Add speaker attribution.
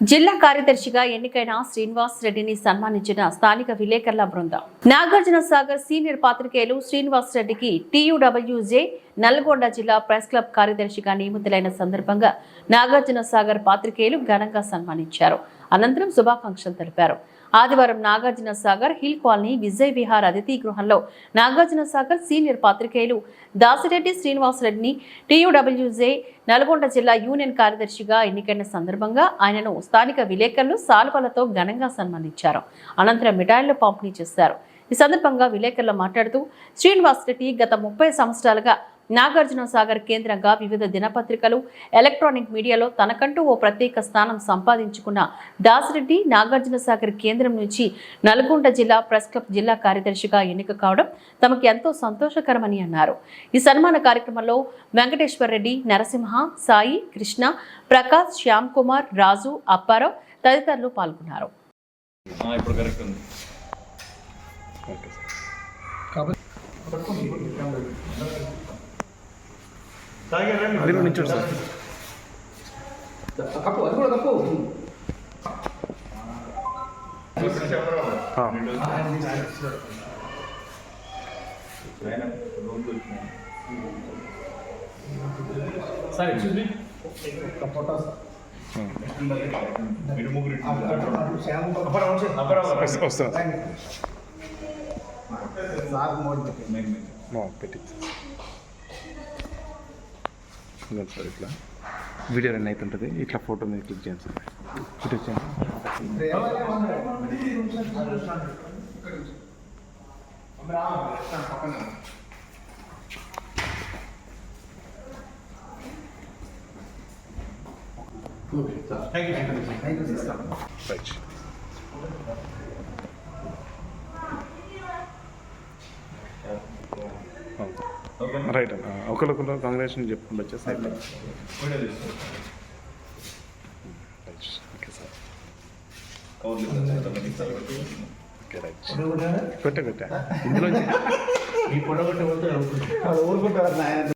Speaker 1: జిల్లా కార్యదర్శిగా ఎన్నికైన శ్రీనివాస్ రెడ్డిని సన్మానించిన స్థానిక విలేకరుల బృందం. నాగార్జున సాగర్ సీనియర్ పాత్రికేయులు శ్రీనివాస్ రెడ్డికి టీయూడబ్ల్యూజే నల్గొండ జిల్లా ప్రెస్ క్లబ్ కార్యదర్శిగా నియమితులైన సందర్భంగా నాగార్జున సాగర్ పాత్రికేయులు ఘనంగా సన్మానించారు. అనంతరం శుభాకాంక్షలు తెలిపారు. ఆదివారం నాగార్జున సాగర్ హిల్ కాలనీ విజయ్ విహార్ అతిథి గృహంలో నాగార్జున సాగర్ సీనియర్ పాత్రికేయులు దాసిరెడ్డి శ్రీనివాసరెడ్డిని టీయూడబ్ల్యూజే నల్గొండ జిల్లా యూనియన్ కార్యదర్శిగా ఎన్నికైన సందర్భంగా ఆయనను స్థానిక విలేకరులు సాల్వలతో ఘనంగా సన్మానించారు. అనంతరం మిఠాయిలు పంపిణీ చేశారు. ఈ సందర్భంగా విలేకరులు మాట్లాడుతూ శ్రీనివాసరెడ్డి గత ముప్పై సంవత్సరాలుగా నాగార్జున సాగర్ కేంద్రంగా వివిధ దినపత్రికలు ఎలక్ట్రానిక్ మీడియాలో తనకంటూ ఓ ప్రత్యేక స్థానం సంపాదించుకున్న దాసిరెడ్డి నాగార్జున సాగర్ కేంద్రం నుంచి నల్గొండ జిల్లా ప్రెస్ క్లబ్ జిల్లా కార్యదర్శిగా ఎన్నిక కావడం తమకు ఎంతో సంతోషకరమని అన్నారు. ఈ సన్మాన కార్యక్రమంలో వెంకటేశ్వర రెడ్డి నరసింహ సాయి కృష్ణ ప్రకాష్ శ్యామ్ కుమార్ రాజు అప్పారావు తదితరులు పాల్గొన్నారు.
Speaker 2: అది కూడా నించోడు సార్
Speaker 3: కప్పు అది కూడా కప్పు. సార్ ఎక్స్క్యూజ్ మీ
Speaker 4: మీరు ముగ్గురు ఇటు.
Speaker 2: వస్తా- వస్తాను
Speaker 4: మెయిన్ మెయిన్.
Speaker 2: మా పెట్టి ఇదిగోండి సార్ ఇట్లా. వీడియో రన్ అవుతుంటుంది. ఇట్లా ఫోటో మీద క్లిక్ చేయండి సార్. ఇటు వచ్చేయండి రైట్
Speaker 4: ఓకేనా?
Speaker 2: రైట్ అన్న ఒకరికొకరు కాంగ్రెషన్ చెప్పుకుంటూ వచ్చే side
Speaker 4: video
Speaker 2: right. Okay sir.
Speaker 4: కవర్లు ఇస్తారు. కొంతమంది ఇస్తారు.
Speaker 2: Okay right. పెట్టా పెట్టా ఇందులో
Speaker 3: ఈ పొడగొట్టే ఊరుకుంటారు